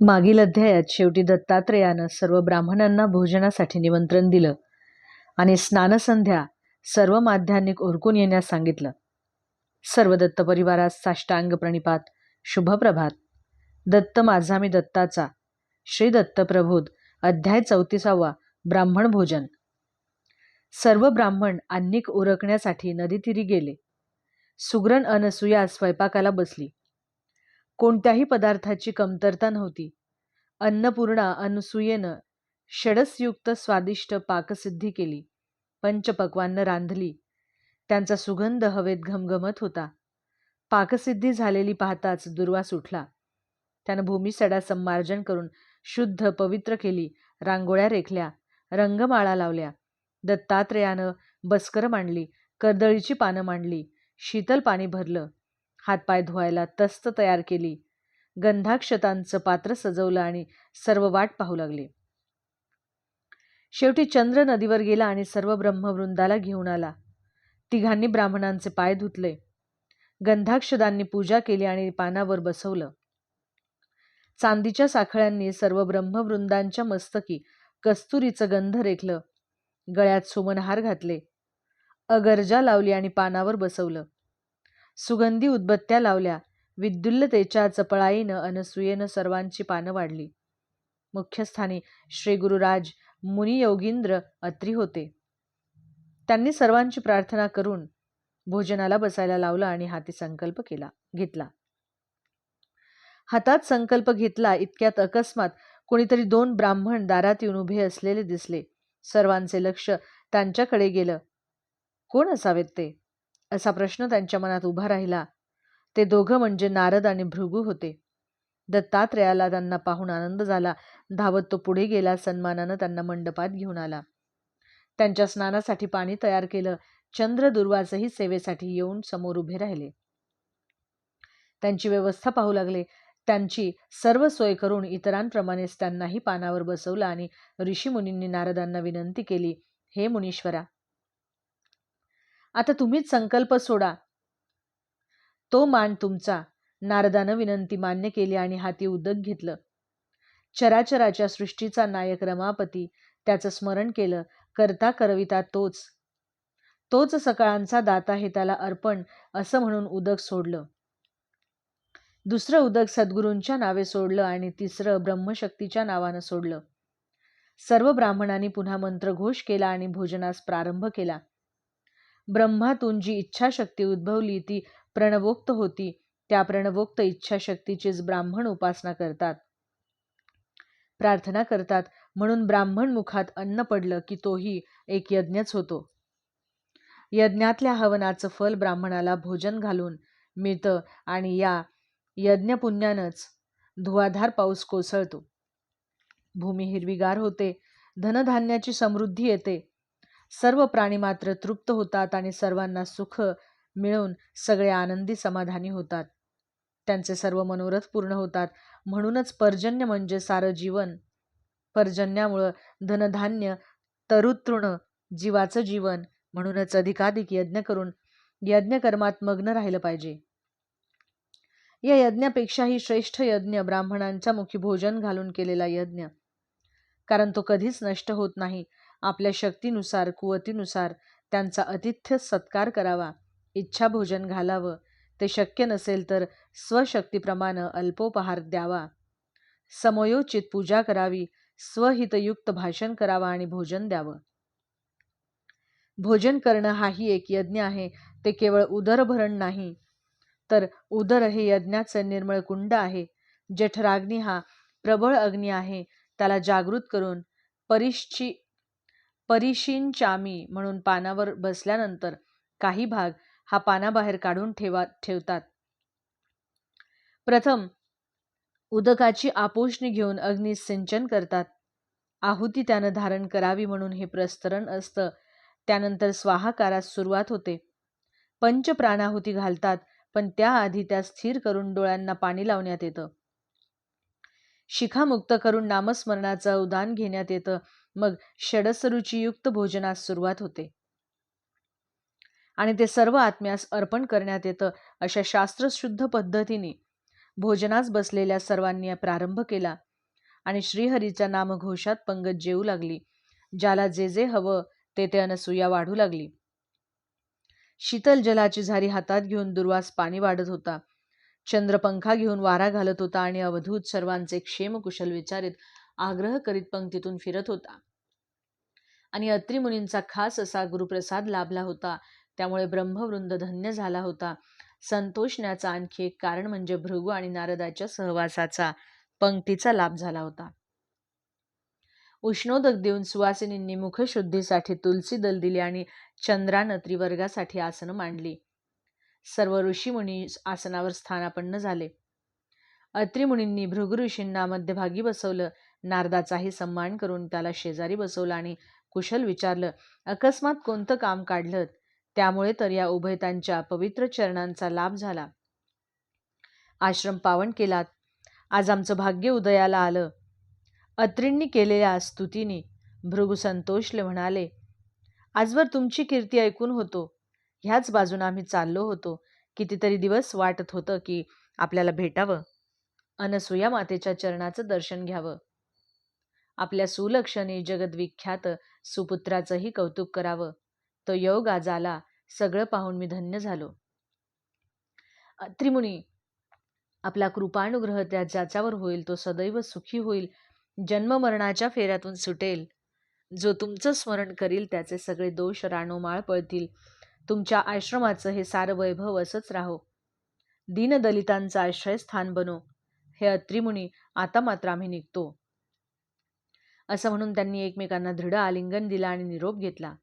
मागील अध्यायात शेवटी दत्तात्रेयानं सर्व ब्राह्मणांना भोजनासाठी निमंत्रण दिलं आणि स्नानसंध्या सर्व माध्यान्निक ओरकून येण्यास सांगितलं. सर्व दत्त परिवारात साष्टांग प्रणिपात शुभप्रभात. दत्त माझा मी दत्ताचा श्री दत्त प्रभूत अध्याय चौतीसावा ब्राह्मण भोजन. सर्व ब्राह्मण अन्निक उरकण्यासाठी नदीतीरी गेले. सुग्रण अनसुया स्वयंपाकाला बसली. कोणत्याही पदार्थाची कमतरता नव्हती. अन्नपूर्णा अनुसूयेनं षडसयुक्त स्वादिष्ट पाकसिद्धी केली. पंचपक्वान्न रांधली. त्यांचा सुगंध हवेत घमघमत होता. पाकसिद्धी झालेली पाहताच दुर्वास उठला. त्यानं भूमिसडा संमार्जन करून शुद्ध पवित्र केली. रांगोळ्या रेखल्या. रंगमाळा लावल्या. दत्तात्रेयानं बस्कर मांडली. कर्दळीची पानं मांडली. शीतल पाणी भरलं. हातपाय धुवायला तस्त तयार केली. गंधाक्षतांचं पात्र सजवलं आणि सर्व वाट पाहू लागले. शेवटी चंद्र नदीवर गेला आणि सर्व ब्रह्मवृंदाला घेऊन आला. तिघांनी ब्राह्मणांचे पाय धुतले. गंधाक्षदांनी पूजा केली आणि पानावर बसवलं. चांदीच्या साखळ्यांनी सर्व ब्रह्मवृंदांच्या मस्तकी कस्तुरीचं गंध रेखलं. गळ्यात सुमनहार घातले. अगरजा लावली आणि पानावर बसवलं. सुगंधी उदबत्त्या लावल्या. विद्युल्लतेच्या चपळाईनं अनसुयेनं सर्वांची पानं वाढली. मुख्यस्थानी श्री गुरुराज मुनी योगींद्र अत्री होते. त्यांनी सर्वांची प्रार्थना करून भोजनाला बसायला लावलं आणि हाती संकल्प केला घेतला. हातात संकल्प घेतला इतक्यात अकस्मात कोणीतरी दोन ब्राह्मण दारात येऊन उभे असलेले दिसले. सर्वांचे लक्ष त्यांच्याकडे गेलं. कोण असावेत ते? असा प्रश्न त्यांच्या मनात उभा राहिला. ते दोघं म्हणजे नारद आणि भृगू होते. दत्तात्रयाला त्यांना पाहून आनंद झाला. धावत तो पुढे गेला सन्मानानं त्यांना मंडपात घेऊन आला. त्यांच्या स्नानासाठी पाणी तयार केलं. चंद्र दुर्वासही सेवेसाठी येऊन समोर उभे राहिले. त्यांची व्यवस्था पाहू लागले. त्यांची सर्व सोय करून इतरांप्रमाणेच त्यांनाही पानावर बसवलं आणि ऋषीमुनींनी नारदांना विनंती केली हे मुनीश्वरा आता तुम्हीच संकल्प सोडा. तो मान तुमचा. नारदानं विनंती मान्य केली आणि हाती उदक घेतलं. चराचराच्या सृष्टीचा नायक रमापती त्याचं स्मरण केलं. करता करविता तोच. तोच सकाळांचा दाता हे त्याला अर्पण असं म्हणून उदक सोडलं. दुसरं उदक सद्गुरूंच्या नावे सोडलं आणि तिसरं ब्रह्मशक्तीच्या नावानं सोडलं. सर्व ब्राह्मणांनी पुन्हा मंत्रघोष केला आणि भोजनास प्रारंभ केला. ब्रह्मातून जी इच्छाशक्ती उद्भवली ती प्रणवोक्त होती. त्या प्रणवोक्त इच्छाशक्तीचीच ब्राह्मण उपासना करतात. प्रार्थना करतात. म्हणून ब्राह्मण मुखात अन्न पडलं की तोही एक यज्ञच होतो. यज्ञातल्या हवनाचं फल ब्राह्मणाला भोजन घालून मिळतं आणि या यज्ञपुण्यानंच धुवाधार पाऊस कोसळतो. भूमी हिरवीगार होते. धनधान्याची समृद्धी येते. सर्व प्राणी मात्र तृप्त होतात आणि सर्वांना सुख मिळून सगळे आनंदी समाधानी होतात. त्यांचे सर्व मनोरथ पूर्ण होतात. म्हणूनच पर्जन्य म्हणजे सारं जीवन. पर्जन्यामुळं धनधान्य तरुतृण जीवाचं जीवन म्हणूनच अधिकाधिक यज्ञ करून यज्ञकर्मात मग्न राहिलं पाहिजे. या यज्ञापेक्षाही श्रेष्ठ यज्ञ ब्राह्मणांच्या मुखी भोजन घालून केलेला यज्ञ. कारण तो कधीच नष्ट होत नाही. आपल्या शक्तीनुसार कुवतीनुसार त्यांचा अतिथ्य सत्कार करावा. इच्छा भोजन घालावं. ते शक्य नसेल तर स्वशक्तीप्रमाणे अल्पोपहार द्यावा. समयोचित पूजा करावी. स्वहितयुक्त भाषण करावा आणि भोजन द्यावं. भोजन करणं हाही एक यज्ञ आहे. ते केवळ उदरभरण नाही. तर उदर हे यज्ञाचं निर्मळ कुंड आहे. जठराग्नी हा प्रबळ अग्नी आहे. त्याला जागृत करून परिश्ची परिशिंचामी म्हणून पानावर बसल्यानंतर काही भाग हा पानाबाहेर काढून ठेवा ठेवतात. प्रथम उदकाची आपोषणी घेऊन अग्नी सिंचन करतात. आहुती त्यानं धारण करावी म्हणून हे प्रस्तरण असतं. त्यानंतर स्वाहाकारास सुरुवात होते. पंच प्राणाहुती घालतात पण त्याआधी त्या स्थिर करून डोळ्यांना पाणी लावण्यात येतं. शिखामुक्त करून नामस्मरणाचं उदान घेण्यात येतं. मग षडसरुचीयुक्त भोजनास सुरुवात होते. आणि ते सर्व आत्म्यास अर्पण करण्यात येतं अशा शास्त्रशुद्ध पद्धतीने भोजनास बसलेल्या सर्वांनी प्रारंभ केला. आणि श्रीहरीच्या नामघोषात पंगत जेऊ लागली ज्याला जे जे हवं ते ते अनसुया वाढू लागली. शीतल जलाची झारी हातात घेऊन दुर्वास पाणी वाढत होता. चंद्रपंखा घेऊन वारा घालत होता आणि अवधूत सर्वांचे क्षेमकुशल विचारित आग्रह करीत पंक्तीतून फिरत होता. आणि अत्री मुनींचा खास असा गुरुप्रसाद लाभला होता. त्यामुळे ब्रह्मवृंद धन्य झाला होता. संतोषण्याचा आणखी एक कारण म्हणजे भृगू आणि नारदाच्या सहवासाचा पंक्तीचा लाभ झाला होता. उष्णोदक देऊन सुवासिनींनी मुखशुद्धीसाठी तुलसी दल दिली आणि चंद्रानत्री वर्गासाठी आसनं मांडली. सर्व ऋषीमुनी आसनावर स्थानापन्न झाले. अत्रिमुनींनी भृगु ऋषींना मध्यभागी बसवलं. नारदाचाही सन्मान करून त्याला शेजारी बसवलं आणि कुशल विचारलं अकस्मात कोणतं काम काढलं त्यामुळे तर या उभयतांच्या पवित्र चरणांचा लाभ झाला. आश्रम पावन केलात. आज आमचं भाग्य उदयाला आलं. अत्रींनी केलेल्या स्तुतीने भृगू संतोषले म्हणाले आजवर तुमची कीर्ती ऐकून होतो. ह्याच बाजून आम्ही चाललो होतो. कितीतरी दिवस वाटत होतं की आपल्याला भेटावं. अनसुया मातेच्या चरणाचं दर्शन घ्यावं. आपल्या सुलक्षणे जगद्विख्यात सुपुत्राचंही कौतुक करावं. तो योग आज आला. सगळं पाहून मी धन्य झालो. त्रिमुनी आपला कृपानुग्रह त्या ज्याच्यावर होईल तो सदैव सुखी होईल. जन्ममरणाच्या फेऱ्यातून सुटेल. जो तुमचं स्मरण करील त्याचे सगळे दोष राणोमाळ पळतील. तुमच्या आश्रमाचं हे सार वैभव असंच राहो. दीनदलितांचं आश्रयस्थान बनो. हे अत्रिमुनी आता मात्र आम्ही निघतो. असं म्हणून त्यांनी एकमेकांना दृढ आलिंगन दिला आणि निरोप घेतला.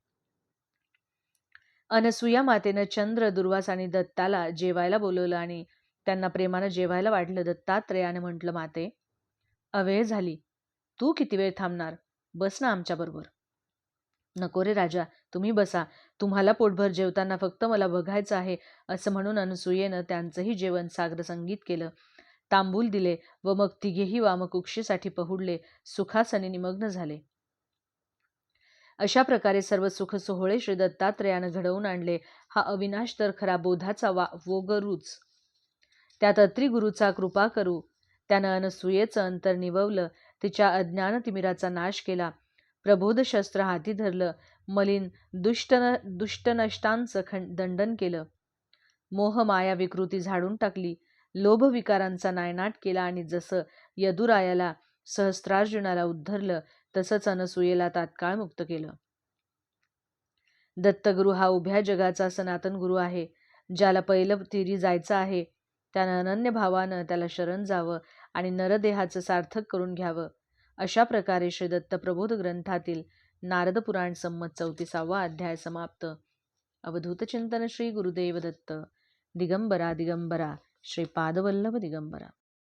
अनसुया मातेनं चंद्र दुर्वास आणि दत्ताला जेवायला बोलवलं आणि त्यांना प्रेमानं जेवायला वाढलं दत्तात्रयाने म्हटलं माते अवेळ झाली. तू किती वेळ थांबणार? बस ना आमच्याबरोबर नको रे राजा तुम्ही बसा. तुम्हाला पोटभर जेवताना फक्त मला बघायचं आहे असं म्हणून अनसुयेनं त्यांचंही जेवण सागर संगीत केलं. तांबूल दिले व मग तिघेही वामकुक्षीसाठी पहुडले सुखासने निमग्न झाले. अशा प्रकारे सर्व सुख सोहळे श्री दत्तात्रयानं घडवून आणले. हा अविनाश तर खरा बोधाचा वा वोगरूच. त्यात अत्रिगुरूचा कृपा करू. त्यानं अनसुयेचं अंतर निववलं. तिच्या अज्ञान तिमिराचा नाश केला. प्रबोधशस्त्र हाती धरलं. मलिन दुष्टन दुष्टनष्टांचं खंड दंडन केलं. मोह माया विकृती झाडून टाकली. लोभविकारांचा नायनाट केला आणि जसं यदुरायाला सहस्त्रार्जुनाला उद्धरलं तसंच अनसुयेला तात्काळ मुक्त केलं. दत्तगुरु हा उभ्या जगाचा सनातन गुरु आहे ज्याला पहिलं तिरी जायचं आहे. त्यानं अनन्य भावानं त्याला शरण जावं आणि नरदेहाचं सार्थक करून घ्यावं. अशा प्रकारे श्री दत्त प्रबोध ग्रंथातील नारद पुराण संमत चौतीसावा अध्याय समाप्त. अवधूत चिंतन श्री गुरुदेव दत्त. दिगंबरा दिगंबरा. श्रीपादवल्लभ दिगंबरा